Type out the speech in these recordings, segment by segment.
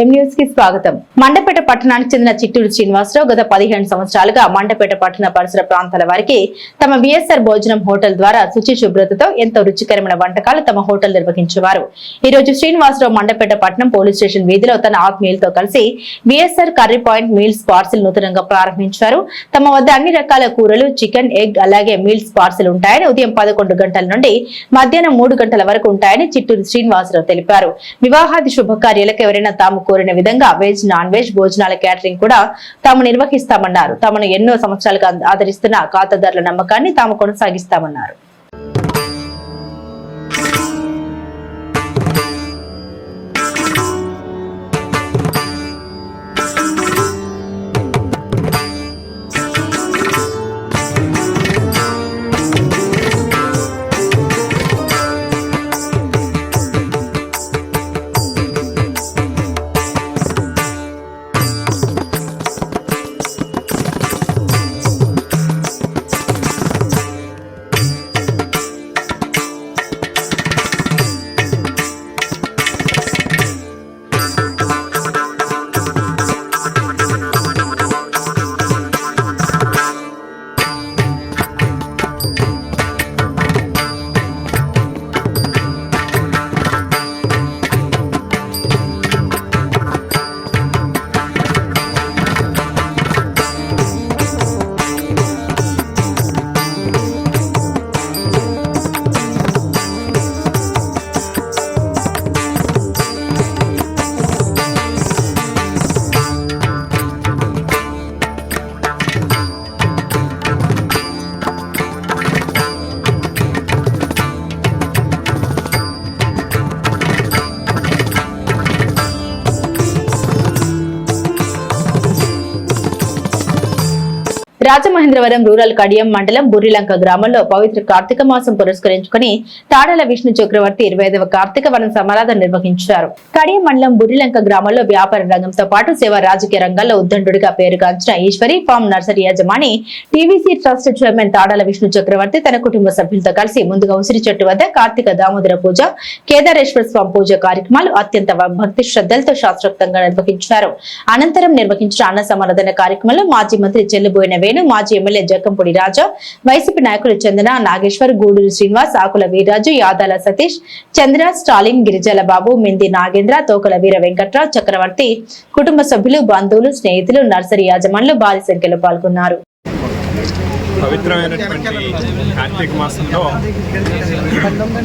స్వాగతం. మండపేట పట్టణానికి చెందిన చిట్టూరు శ్రీనివాసరావు గత పదిహేను సంవత్సరాలుగా మండపేట పట్టణ పరిసర ప్రాంతాల వారికి తమ విఎస్ఆర్ భోజనం హోటల్ ద్వారా శుచి శుభ్రతతో ఎంతో రుచికరమైన వంటకాలు తమ హోటల్ నిర్వహించేవారు. ఈ రోజు శ్రీనివాసరావు మండపేట పట్టణం పోలీస్ స్టేషన్ వీధిలో తన ఆత్మీయులతో కలిసి VSR curry point meals parcel నూతనంగా ప్రారంభించారు. తమ వద్ద అన్ని రకాల కూరలు చికెన్ ఎగ్ అలాగే మీల్స్ పార్సిల్ ఉంటాయని ఉదయం పదకొండు గంటల నుండి మధ్యాహ్నం మూడు గంటల వరకు ఉంటాయని చిట్టూరు శ్రీనివాసరావు తెలిపారు. వివాహాది శుభకార్యాలకు ఎవరైనా తాము కోరిన విధంగా వెజ్ నాన్ వెజ్ భోజనాల క్యాటరింగ్ కూడా తాము నిర్వహిస్తామన్నారు. తమను ఎన్నో సంవత్సరాలుగా ఆదరిస్తున్న ఖాతాదారుల నమ్మకాన్ని తాము కొనసాగిస్తామన్నారు. రాజమహేంద్రవరం రూరల్ కడియం మండలం బుర్రిలంక గ్రామంలో పవిత్ర కార్తీక మాసం పురస్కరించుకుని తాడల విష్ణు చక్రవర్తి ఇరవై ఐదవ కార్తీక వనం సమారాధన నిర్వహించారు. కడియం మండలం బుర్రిలంక గ్రామంలో వ్యాపార రంగంతో పాటు సేవా రాజకీయ రంగాల్లో ఉద్దండుడిగా పేరుగాంచిన ఈశ్వరి ఫామ్ నర్సరీ యజమాని TVC trust chairman Tadala Vishnu Chakravarthi తన కుటుంబ సభ్యులతో కలిసి ముందుగా ఉసిరి చెట్టు వద్ద కార్తీక దామోదర పూజ కేదారేశ్వర స్వామి పూజ కార్యక్రమాలు అత్యంత భక్తి శ్రద్ధలతో శాస్త్రోక్తంగా నిర్వహించారు. అనంతరం నిర్వహించిన అన్న సమారాధన కార్యక్రమంలో మాజీ మంత్రి చెల్లుబోయిన వేణు మాజీ ఎమ్మెల్యే జక్కంపూడి రాజా వైసీపీ నాయకులు చందన నాగేశ్వర్ గూడూరు శ్రీనివాస్ ఆకుల వీర్రాజు యాదాల సతీష్ చంద్ర స్టాలిన్ గిరిజల బాబు మింది నాగేంద్ర తోకల వీర వెంకట్రావు చక్రవర్తి కుటుంబ సభ్యులు బంధువులు స్నేహితులు నర్సరీ యాజమానులు భారీ సంఖ్యలో పాల్గొన్నారు. పవిత్రమైనటువంటి కార్తీక మాసంలో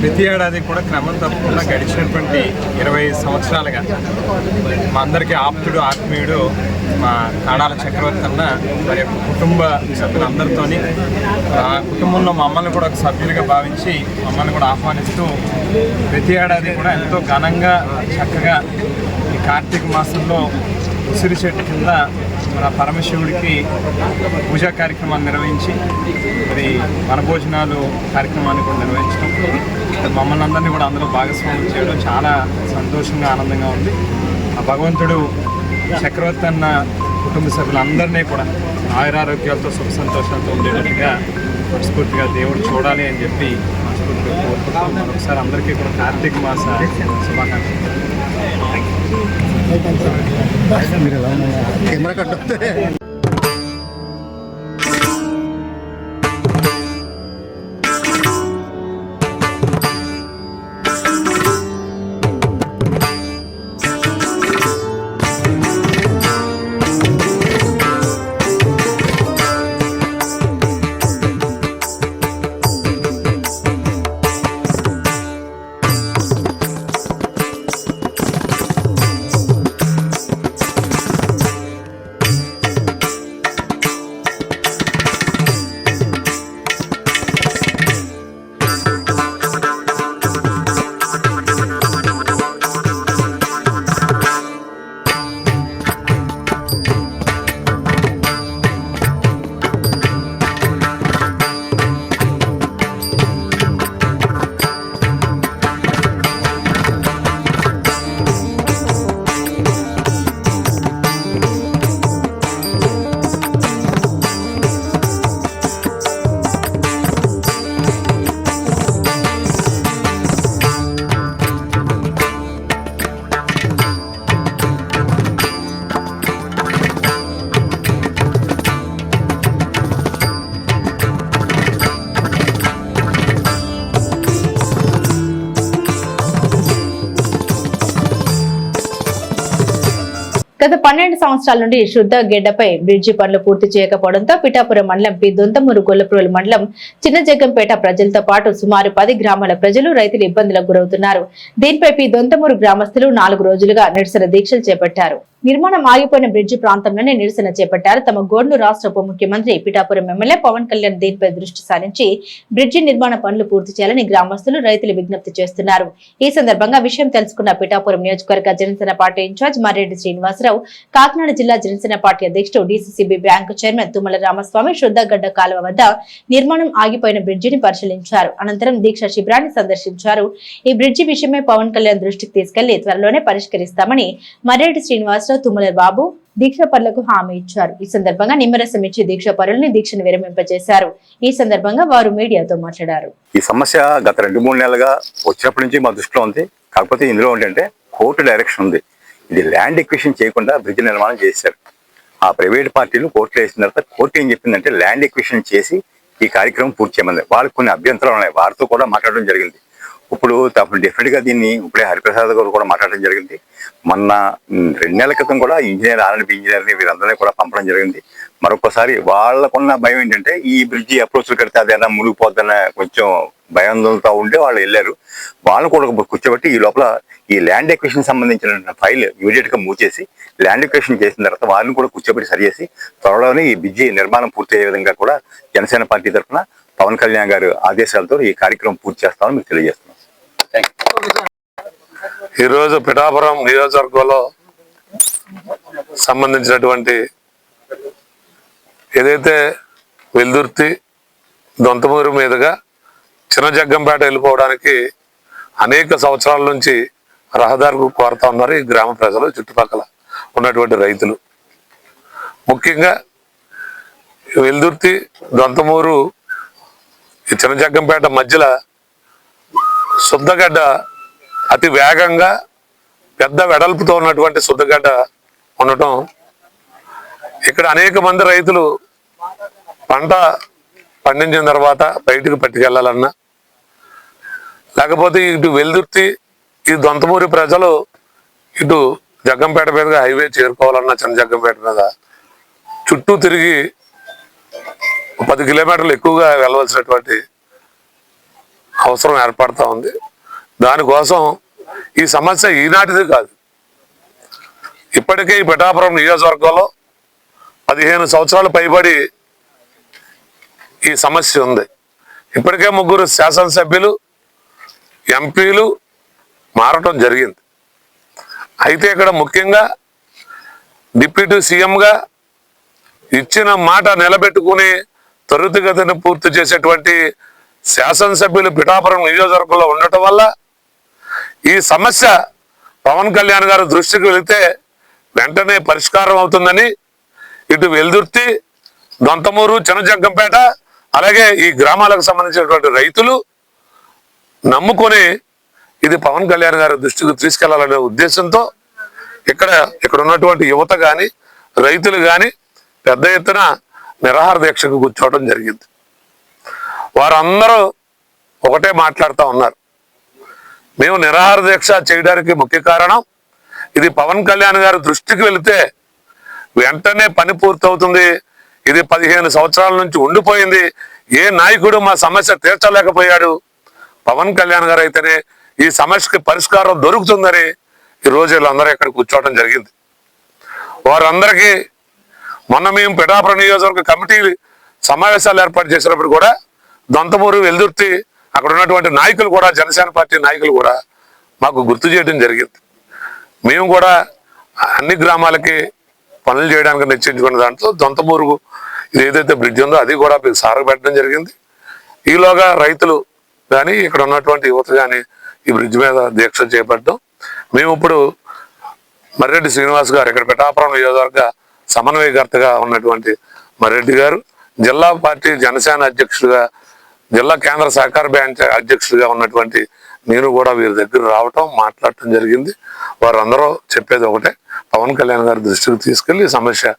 ప్రతి ఏడాది కూడా క్రమం తప్పకుండా గడిచినటువంటి ఇరవై సంవత్సరాలుగా మా అందరికీ ఆప్తుడు ఆత్మీయుడు మా తాడాల చక్రవర్తి అన్న మరి కుటుంబ సభ్యులందరితో ఆ కుటుంబంలో మమ్మల్ని కూడా ఒక సభ్యులుగా భావించి మమ్మల్ని కూడా ఆహ్వానిస్తూ ప్రతి ఏడాది కూడా ఎంతో ఘనంగా చక్కగా ఈ కార్తీక మాసంలో ఉసిరి చెట్టు కింద మన పరమశివుడికి పూజా కార్యక్రమాన్ని నిర్వహించి మరి వనభోజనాలు కార్యక్రమాన్ని కూడా నిర్వహించడం. మమ్మల్ని అందరినీ కూడా అందులో భాగస్వామ్యం చేయడం చాలా సంతోషంగా ఆనందంగా ఉంది. ఆ భగవంతుడు చక్రవర్తి అన్న కుటుంబ సభ్యులందరినీ కూడా ఆయురారోగ్యాలతో సుఖ సంతోషాలతో ఉండేటట్టుగా మనస్ఫూర్తిగా దేవుడు చూడాలి అని చెప్పి మనస్ఫూర్తిగా కోరుకుంటాం మరొకసారి అందరికీ కూడా కార్తీక మాస శుభాకాంక్షలు. కెమెరా కట్టొస్తే గత పన్నెండు సంవత్సరాల నుండి శుద్ధ గెడ్డపై బ్రిడ్జి పనులు పూర్తి చేయకపోవడంతో పిఠాపురం మండలం పి. దొంతమూరు గొల్లప్రోలు మండలం చిన్న జగ్గంపేట ప్రజలతో పాటు సుమారు పది గ్రామాల ప్రజలు రైతులు ఇబ్బందులకు గురవుతున్నారు. దీనిపై పి. దొంతమూరు గ్రామస్తులు నాలుగు రోజులుగా నిరసన దీక్షలు చేపట్టారు. నిర్మాణం ఆగిపోయిన బ్రిడ్జి ప్రాంతంలోనే నిరసన చేపట్టారు. తమ గోడ్ను రాష్ట్ర ఉప ముఖ్యమంత్రి పిఠాపురం ఎమ్మెల్యే పవన్ కళ్యాణ్ దీనిపై దృష్టి సారించి బ్రిడ్జి నిర్మాణ పనులు పూర్తి చేయాలని గ్రామస్తులు రైతులు విజ్ఞప్తి చేస్తున్నారు. ఈ సందర్భంగా విషయం తెలుసుకున్న పిఠాపురం నియోజకవర్గ జనసేన పార్టీ ఇన్ఛార్జ్ మర్రెడ్డి శ్రీనివాసరావు కాకినాడ జిల్లా జనసేన పార్టీ అధ్యక్షుడు DCCB bank chairman Tummala Ramaswamy శుద్ధగడ్డ కాలువ వద్ద నిర్మాణం ఆగిపోయిన బ్రిడ్జిని పరిశీలించారు. అనంతరం దీక్ష శిబిరాన్ని సందర్శించారు. ఈ బ్రిడ్జి విషయమై పవన్ కళ్యాణ్ దృష్టికి తీసుకెళ్ళి త్వరలోనే పరిష్కరిస్తామని మర్రెడ్డి శ్రీనివాసరావు తుమ్మల బాబు దీక్ష పరులకు హామీ ఇచ్చారు. ఈ సందర్భంగా నిమ్మరసం ఇచ్చి దీక్షపరులని దీక్షను విరమింపజేశారు. ఈ సందర్భంగా వారు మీడియాతో మాట్లాడారు. ఈ సమస్య గత రెండు మూడు నెలలుగా వచ్చినప్పటి నుంచి మా దృష్టిలో ఉంది. కాకపోతే ఇందులో ఏంటంటే కోర్టు డైరెక్షన్ ఉంది. ఇది ల్యాండ్ ఎక్విషన్ చేయకుండా బ్రిడ్జ్ నిర్మాణం చేశారు. ఆ ప్రైవేట్ పార్టీలు కోర్టులో వేసిన తర్వాత కోర్టు ఏం చెప్పిందంటే ల్యాండ్ ఎక్విషన్ చేసి ఈ కార్యక్రమం పూర్తి చేయమంది వాళ్ళకి కొన్ని అభ్యంతరాలు ఉన్నాయి. వారితో కూడా మాట్లాడడం జరిగింది. ఇప్పుడు తప్ప డెఫినెట్గా దీన్ని ఇప్పుడే హరిప్రసాద్ గారు కూడా మాట్లాడడం జరిగింది. మొన్న రెండు నెలల క్రితం కూడా ఇంజనీర్ ఆర్ఎన్బి ఇంజనీర్ని వీరందరినీ కూడా పంపడం జరిగింది. మరొకసారి వాళ్ళకున్న భయం ఏంటంటే ఈ బ్రిడ్జి అప్రోచ్లు కడితే అదేనా మునిగిపోద్దనే కొంచెం భయాందోళనతో ఉంటే వాళ్ళు వెళ్ళారు. వాళ్ళని కూడా కూర్చోబెట్టి ఈ లోపల ఈ ల్యాండ్ ఎక్వేషన్ సంబంధించిన ఫైల్ ఇమీడియట్గా మూవ్ చేసి ల్యాండ్ ఎక్వేషన్ చేసిన తర్వాత వాళ్ళని కూడా కూర్చోబెట్టి సరి చేసి త్వరలోనే ఈ బ్రిడ్జి నిర్మాణం పూర్తి అయ్యే విధంగా కూడా జనసేన పార్టీ తరఫున పవన్ కళ్యాణ్ గారు ఆదేశాలతో ఈ కార్యక్రమం పూర్తి చేస్తామని మీకు తెలియజేస్తున్నాం. ఈరోజు పిఠాపురం నియోజకవర్గంలో సంబంధించినటువంటి ఏదైతే వెల్దుర్తి దొంతమూరు మీదుగా చిన్న జగ్గంపేట వెళ్ళిపోవడానికి అనేక సంవత్సరాల నుంచి రహదారికి కోరుతా ఉన్నారు ఈ గ్రామ ప్రజలు చుట్టుపక్కల ఉన్నటువంటి రైతులు. ముఖ్యంగా వెల్దుర్తి దొంతమూరు ఈ చిన్న జగ్గంపేట మధ్యలో శుద్ధగడ్డ అతి వేగంగా పెద్ద వెడల్పుతో ఉన్నటువంటి శుద్ధగడ్డ ఉండటం ఇక్కడ అనేక మంది రైతులు పంట పండించిన తర్వాత బయటకు పట్టుకెళ్ళాలన్నా లేకపోతే ఇటు వెల్దుర్తి ఈ దొంతమూరి ప్రజలు ఇటు జగ్గంపేట మీదుగా హైవే చేరుకోవాలన్నా చిన్న జగ్గంపేట మీద చుట్టూ తిరిగి పది కిలోమీటర్లు ఎక్కువగా వెళ్ళవలసినటువంటి అవసరం ఏర్పడతా ఉంది. దానికోసం ఈ సమస్య ఈనాటిది కాదు. ఇప్పటికే ఈ పిఠాపురం నియోజకవర్గంలో పదిహేను సంవత్సరాలు పైబడి ఈ సమస్య ఉంది. ఇప్పటికే ముగ్గురు శాసనసభ్యులు ఎంపీలు మారటం జరిగింది. అయితే ఇక్కడ ముఖ్యంగా డిప్యూటీ సీఎంగా ఇచ్చిన మాట నిలబెట్టుకుని త్వరితగతిని పూర్తి చేసేటువంటి శాసనసభ్యులు పిఠాపురం నియోజకవర్గంలో ఉండటం వల్ల ఈ సమస్య పవన్ కళ్యాణ్ గారి దృష్టికి వెళితే వెంటనే పరిష్కారం అవుతుందని ఇటు వెల్దుర్తి దొంతమూరు చిన్నజగ్గంపేట అలాగే ఈ గ్రామాలకు సంబంధించినటువంటి రైతులు నమ్ముకొని ఇది పవన్ కళ్యాణ్ గారి దృష్టికి తీసుకెళ్ళాలనే ఉద్దేశంతో ఇక్కడ ఇక్కడ ఉన్నటువంటి యువత కానీ రైతులు కానీ పెద్ద ఎత్తున నిరాహార దీక్షకు కూర్చోవడం జరిగింది. వారందరూ ఒకటే మాట్లాడుతూ ఉన్నారు. మేము నిరాహార దీక్ష చేయడానికి ముఖ్య కారణం ఇది పవన్ కళ్యాణ్ గారి దృష్టికి వెళితే వెంటనే పని పూర్తవుతుంది. ఇది పదిహేను సంవత్సరాల నుంచి ఉండిపోయింది. ఏ నాయకుడు మా సమస్య తీర్చలేకపోయాడు. పవన్ కళ్యాణ్ గారు అయితేనే ఈ సమస్యకి పరిష్కారం దొరుకుతుందని ఈ రోజు వీళ్ళందరూ ఇక్కడ కూర్చోవడం జరిగింది. వారందరికీ మొన్న మేము పిఠాపురం నియోజకవర్గ కమిటీ సమావేశాలు ఏర్పాటు చేసినప్పుడు కూడా దొంతమూరు వెల్దుర్తి అక్కడ ఉన్నటువంటి నాయకులు కూడా జనసేన పార్టీ నాయకులు కూడా మాకు గుర్తు చేయడం జరిగింది. మేము కూడా అన్ని గ్రామాలకి పనులు చేయడానికి నిశ్చయించుకున్న దాంట్లో దొంతమూరు ఇది ఏదైతే బ్రిడ్జ్ ఉందో అది కూడా మీకు పెట్టడం జరిగింది. ఈలోగా రైతులు కానీ ఇక్కడ ఉన్నటువంటి యువత కానీ ఈ బ్రిడ్జ్ మీద దీక్ష చేపట్టడం. మేము ఇప్పుడు మర్రెడ్డి శ్రీనివాస్ గారు ఇక్కడ పిఠాపురం నియోజకవర్గ సమన్వయకర్తగా ఉన్నటువంటి మర్రెడ్డి గారు జిల్లా పార్టీ జనసేన అధ్యక్షుడిగా జిల్లా కేంద్ర సహకార బ్యాంక్ అధ్యక్షుడిగా ఉన్నటువంటి నేను కూడా వీరి దగ్గర రావటం మాట్లాడటం జరిగింది. వారందరూ చెప్పేది ఒకటే పవన్ కళ్యాణ్ గారి దృష్టికి తీసుకెళ్ళి సమస్య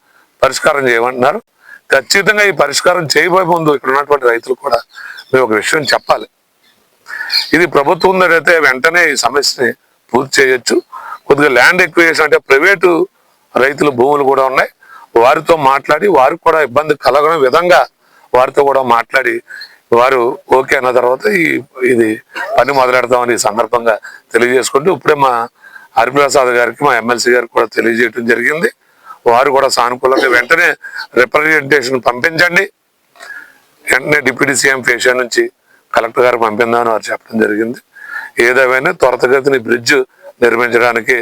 పరిష్కారం చేయమంటున్నారు. ఖచ్చితంగా ఈ పరిష్కారం చేయబోయే ముందు ఇక్కడ ఉన్నటువంటి రైతులు కూడా మేము ఒక విషయం చెప్పాలి. ఇది ప్రభుత్వం అయితే వెంటనే ఈ సమస్యని పూర్తి చేయొచ్చు. కొద్దిగా ల్యాండ్ ఎక్వేషన్ అంటే ప్రైవేటు రైతుల భూములు కూడా ఉన్నాయి. వారితో మాట్లాడి వారికి కూడా ఇబ్బంది కలగని విధంగా వారితో కూడా మాట్లాడి వారు ఓకే అన్న తర్వాత ఈ ఇది పని మొదలెడతామని ఈ సందర్భంగా తెలియజేసుకుంటూ ఇప్పుడే మా హరిప్రసాద్ గారికి మా ఎమ్మెల్సీ గారికి కూడా తెలియజేయడం జరిగింది. వారు కూడా సానుకూలంగా వెంటనే రిప్రజెంటేషన్ పంపించండి. వెంటనే డిప్యూటీ సీఎం ఫేషియా నుంచి కలెక్టర్ గారు పంపిందామని వారు చెప్పడం జరిగింది. ఏదేమైనా త్వరతగతిని బ్రిడ్జ్ నిర్మించడానికి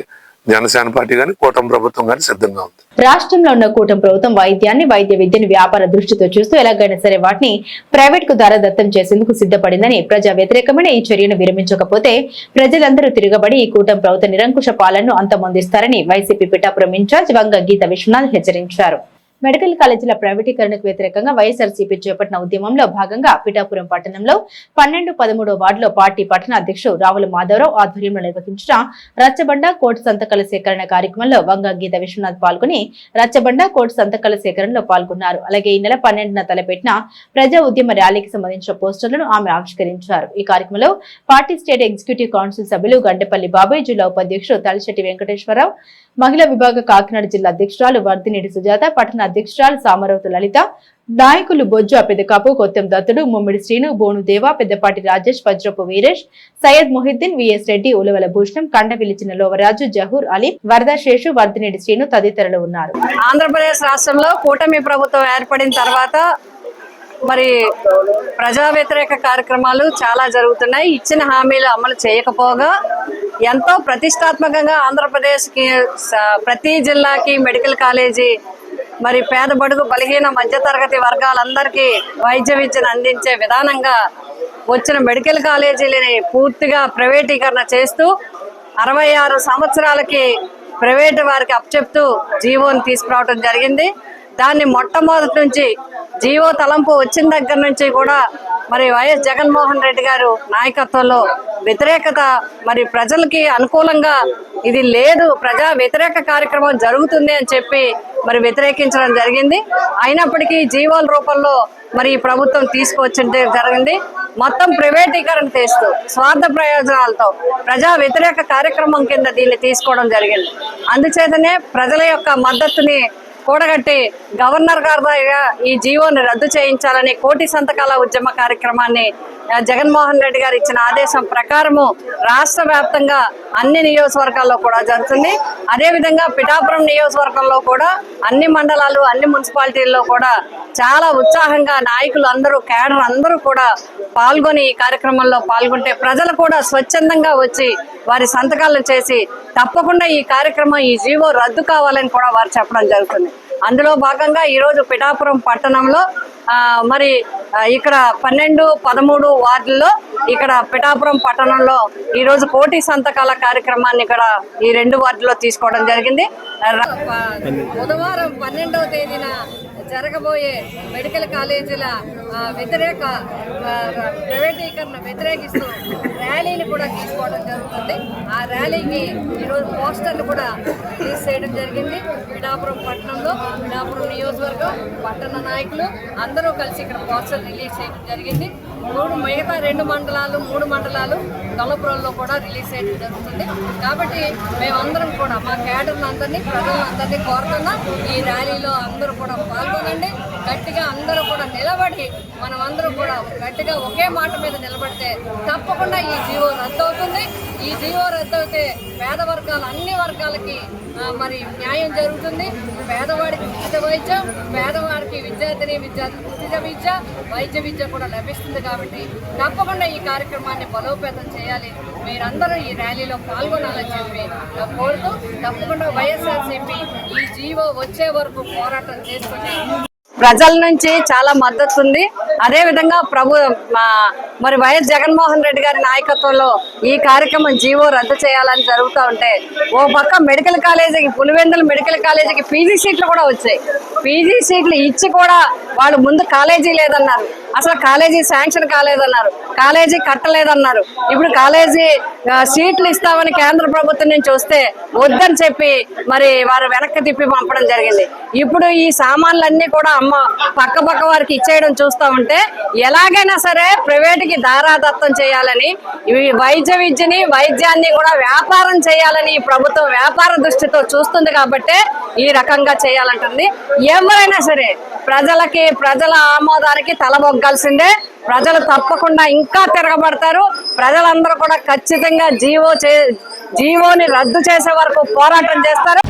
జనసేన పార్టీ కానీ కూటమి ప్రభుత్వం కానీ సిద్ధంగా ఉంది. రాష్ట్రంలో ఉన్న కూటమి ప్రభుత్వం వైద్యాన్ని వైద్య విద్యను వ్యాపార దృష్టితో చూస్తూ ఎలాగైనా సరే వాటిని ప్రైవేట్కు దారదత్తం చేసేందుకు సిద్ధపడిందని ప్రజా వ్యతిరేకమైన ఈ చర్యను విరమించకపోతే ప్రజలందరూ తిరగబడి ఈ కూటమి ప్రభుత్వ నిరంకుశ పాలనను అంతమొందిస్తారని వైసీపీ పిఠాపురం ఇన్ఛార్జ్ వంగ గీత విశ్వనాథ్ హెచ్చరించారు. మెడికల్ కాలేజీల ప్రైవేటీకరణకు వ్యతిరేకంగా వైఎస్ఆర్సీపీ చేపట్టిన ఉద్యమంలో భాగంగా పిఠాపురం పట్టణంలో పన్నెండు పదమూడో వార్డులో పార్టీ పట్టణ అధ్యక్షుడు రావుల మాధవరావు ఆధ్వర్యంలో నిర్వహించిన రచ్చబండ కోటి సంతకాల సేకరణ కార్యక్రమంలో వంగ గీత విశ్వనాథ్ పాల్గొని రచ్చబండ కోటి సంతకాల సేకరణలో పాల్గొన్నారు. అలాగే ఈ నెల పన్నెండున తలపెట్టిన ప్రజా ఉద్యమ ర్యాలీకి సంబంధించిన పోస్టర్లను ఆమె ఆవిష్కరించారు. ఈ కార్యక్రమంలో పార్టీ స్టేట్ ఎగ్జిక్యూటివ్ కౌన్సిల్ సభ్యులు గండపల్లి బాబాయ్ జిల్లా ఉపాధ్యక్షుడు తలశెట్టి వెంకటేశ్వరరావు మహిళా విభాగ కాకినాడ జిల్లా అధ్యక్షురాలు వర్ధినేడి సుజాత పట్టణ అధ్యక్షురాలు సామరవతి లలిత నాయకులు బొజ్జు పెద్దకాపు కొత్తం దత్తుడు ముమ్మిడి శ్రీను బోను దేవ పెద్దపాటి రాజేష్ వజ్రపు వీరేష్ సయ్యద్ మొహిద్దీన్ విఎస్ రెడ్డి ఉలవల భూషణం కండవిలిచిన లోవరాజు జహూర్ అలీ వరద శేషు వర్ధినేడి శ్రీను తదితరులు ఉన్నారు. ఆంధ్రప్రదేశ్ రాష్ట్రంలో కూటమి ప్రభుత్వం ఏర్పడిన తర్వాత మరి ప్రజా వ్యతిరేక కార్యక్రమాలు చాలా జరుగుతున్నాయి. ఇచ్చిన హామీలు అమలు చేయకపోగా ఎంతో ప్రతిష్టాత్మకంగా ఆంధ్రప్రదేశ్కి స- ప్రతి జిల్లాకి మెడికల్ కాలేజీ మరి పేద బడుగు బలహీన మధ్యతరగతి వర్గాలందరికీ వైద్య విద్యను అందించే విధానంగా వచ్చిన మెడికల్ కాలేజీలని పూర్తిగా ప్రైవేటీకరణ చేస్తూ అరవై ఆరు సంవత్సరాలకి ప్రైవేటు వారికి అప్పచెప్తూ జీవోని తీసుకురావడం జరిగింది. దాన్ని మొట్టమొదటి నుంచి జీవో తలంపు వచ్చిన దగ్గర నుంచి కూడా మరి వైఎస్ జగన్మోహన్ రెడ్డి గారు నాయకత్వంలో వ్యతిరేకత మరి ప్రజలకి అనుకూలంగా ఇది లేదు ప్రజా వ్యతిరేక కార్యక్రమం జరుగుతుంది అని చెప్పి మరి వ్యతిరేకించడం జరిగింది. అయినప్పటికీ జీవోల రూపంలో మరి ఈ ప్రభుత్వం తీసుకొచ్చింది జరిగింది. మొత్తం ప్రైవేటీకరణ చేస్తూ స్వార్థ ప్రయోజనాలతో ప్రజా వ్యతిరేక కార్యక్రమం కింద దీన్ని తీసుకోవడం జరిగింది. అందుచేతనే ప్రజల యొక్క మద్దతుని కూడగట్టి గవర్నర్ గారి ఈ జీవోని రద్దు చేయించాలని కోటి సంతకాల ఉద్యమ కార్యక్రమాన్ని జగన్మోహన్ రెడ్డి గారు ఇచ్చిన ఆదేశం ప్రకారము రాష్ట్ర వ్యాప్తంగా అన్ని నియోజకవర్గాల్లో కూడా జరుగుతుంది. అదేవిధంగా పిఠాపురం నియోజకవర్గంలో కూడా అన్ని మండలాలు అన్ని మున్సిపాలిటీల్లో కూడా చాలా ఉత్సాహంగా నాయకులు అందరూ కేడర్ అందరూ కూడా పాల్గొని ఈ కార్యక్రమంలో పాల్గొంటే ప్రజలు కూడా స్వచ్ఛందంగా వచ్చి వారి సంతకాలను చేసి తప్పకుండా ఈ కార్యక్రమం ఈ జీవో రద్దు కావాలని కూడా వారు చెప్పడం జరుగుతుంది. అందులో భాగంగా ఈరోజు పిఠాపురం పట్టణంలో మరి ఇక్కడ పన్నెండు పదమూడు వార్డుల్లో ఇక్కడ పిఠాపురం పట్టణంలో ఈరోజు కోటి సంతకాల కార్యక్రమాన్ని ఇక్కడ ఈ రెండు వార్డులో తీసుకోవడం జరిగింది. బుధవారం పన్నెండవ తేదీన జరగబోయే మెడికల్ కాలేజీల వ్యతిరేక ప్రైవేటీకరణ వ్యతిరేకిస్తూ ర్యాలీని కూడా తీసుకోవడం జరుగుతుంది. ఆ ర్యాలీకి ఈరోజు పోస్టర్లు కూడా రిలీజ్ చేయడం జరిగింది. పిఠాపురం పట్టణంలో పిఠాపురం నియోజకవర్గం పట్టణ నాయకులు అందరూ కలిసి ఇక్కడ పోస్టర్ రిలీజ్ చేయడం జరిగింది. మూడు మిగతా రెండు మండలాలు మూడు మండలాలు గొల్లపురంలో కూడా రిలీజ్ చేయడం జరుగుతుంది. కాబట్టి మేమందరం కూడా మా క్యాడర్ని అందరినీ ప్రజలందరినీ కోరుతున్నా ఈ ర్యాలీలో అందరూ కూడా పాల్గొనండి. గట్టిగా అందరూ కూడా నిలబడి మనం అందరూ కూడా గట్టిగా ఒకే మాట మీద నిలబడితే తప్పకుండా ఈ జీవో రద్దు అవుతుంది ఈ జీవో రద్దు అయితే పేద వర్గాలు అన్ని వర్గాలకి మరి న్యాయం జరుగుతుంది. పేదవాడికి ఉచిత వైద్యం పేదవాడికి విద్యార్థిని విద్యార్థి ఉచిత విద్య వైద్య విద్య కూడా లభిస్తుంది కాబట్టి తప్పకుండా ఈ కార్యక్రమాన్ని బలోపేతం చేయాలి. మీరందరూ ఈ ర్యాలీలో పాల్గొనాలని చెప్పి కోరుతూ తప్పకుండా వైఎస్ఆర్సీపీ ఈ జీవో వచ్చే వరకు పోరాటం చేసుకుని ప్రజల నుంచి చాలా మద్దతు ఉంది. అదే విధంగా ప్రభు మా- మరి వైఎస్ జగన్మోహన్ రెడ్డి గారి నాయకత్వంలో ఈ కార్యక్రమం జీవో రద్దు చేయాలని జరుగుతూ ఉంటే ఓ పక్క మెడికల్ కాలేజీకి పులివెందుల మెడికల్ కాలేజీకి పీజీ సీట్లు కూడా వచ్చాయి. పీజీ సీట్లు ఇచ్చి కూడా వాళ్ళు ముందు కాలేజీ లేదన్నారు. అసలు కాలేజీ శాంక్షన్ కాలేదన్నారు. కాలేజీ కట్టలేదన్నారు. ఇప్పుడు కాలేజీ సీట్లు ఇస్తామని కేంద్ర ప్రభుత్వం నుంచి వస్తే వద్దని చెప్పి మరి వారు వెనక్కి తిప్పి పంపడం జరిగింది. ఇప్పుడు ఈ సామాన్లన్నీ కూడా అమ్మ పక్క పక్క వారికి ఇచ్చేయడం చూస్తూ ఉంటే ఎలాగైనా సరే ప్రైవేట్కి దారాదత్తం చేయాలని ఇవి వైద్య విద్యని వైద్యాన్ని కూడా వ్యాపారం చేయాలని ఈ ప్రభుత్వం వ్యాపార దృష్టితో చూస్తుంది కాబట్టి ఈ రకంగా చేయాలంటుంది. ఎవరైనా సరే ప్రజలకి ప్రజల ఆమోదానికి తలమొగ్గాల్సిందే ప్రజలు తప్పకుండా ఇంకా తిరగబడతారు. ప్రజలందరూ కూడా ఖచ్చితంగా జీవో చే జీవోని రద్దు చేసే వరకు పోరాటం చేస్తారు.